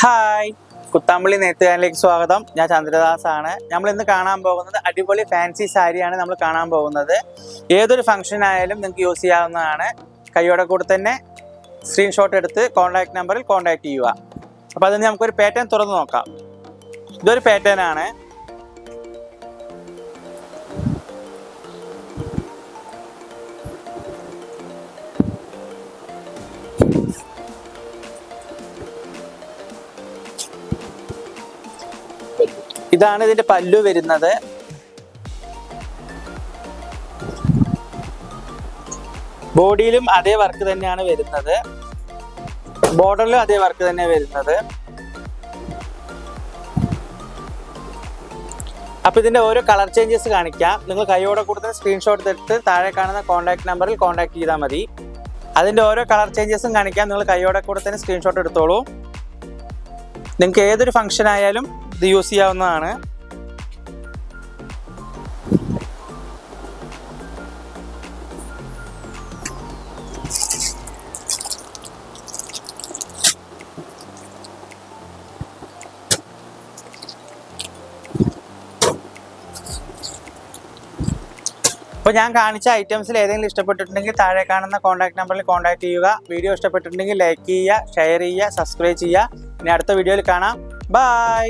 Hi. Kuthampully നെയ്ത്തുകാരിലേക്ക് സ്വാഗതം. ഞാൻ ചന്ദ്രദാസ് ആണ് നമ്മൾ ഇന്ന് കാണാൻ പോകുന്നത് അടിപൊളി ഫാൻസി സാരിയാണ് നമ്മൾ കാണാൻ പോകുന്നത്. ഏതൊരു ഫംഗ്ഷൻ ആയാലും നിങ്ങൾക്ക് യൂസ് ചെയ്യാവുന്നതാണ്. കൈയോടെ കൂടെ തന്നെ സ്ക്രീൻഷോട്ട് എടുത്ത് കോൺടാക്ട് നമ്പറിൽ കോൺടാക്ട് ചെയ്യുക. അപ്പോൾ അതിന് നമുക്കൊരു പാറ്റേൺ തുറന്ന് നോക്കാം. ഇതൊരു പാറ്റേൺ ആണ്. ഇതാണ് ഇതിന്റെ പല്ലു വരുന്നത്. ബോഡിയിലും അതേ വർക്ക് തന്നെയാണ് വരുന്നത്. ബോർഡറിലും അതേ വർക്ക് തന്നെ വരുന്നത്. അപ്പൊ ഇതിന്റെ ഓരോ കളർ ചേഞ്ചസ് കാണിക്കാം. നിങ്ങൾ കൈയോടെ കൂടുതൽ സ്ക്രീൻഷോട്ട് എടുത്ത് താഴെ കാണുന്ന കോൺടാക്ട് നമ്പറിൽ കോൺടാക്ട് ചെയ്താൽ മതി. അതിന്റെ ഓരോ കളർ ചേഞ്ചസും കാണിക്കാം. നിങ്ങൾ കൈയോടെ കൂടെ തന്നെ സ്ക്രീൻഷോട്ട് എടുത്തോളൂ. നിങ്ങൾക്ക് ഏതൊരു ഫംഗ്ഷൻ ആയാലും ഇത് യൂസ് ചെയ്യാവുന്നതാണ്. അപ്പോൾ ഞാൻ കാണിച്ച ഐറ്റംസിൽ ഏതെങ്കിലും ഇഷ്ടപ്പെട്ടിട്ടുണ്ടെങ്കിൽ താഴെ കാണുന്ന കോൺടാക്ട് നമ്പറിൽ കോൺടാക്ട് ചെയ്യുക. വീഡിയോ ഇഷ്ടപ്പെട്ടിട്ടുണ്ടെങ്കിൽ ലൈക്ക് ചെയ്യുക ഷെയർ ചെയ്യുക സബ്സ്ക്രൈബ് ചെയ്യുക. ഇനി അടുത്ത വീഡിയോയിൽ കാണാം. ബൈ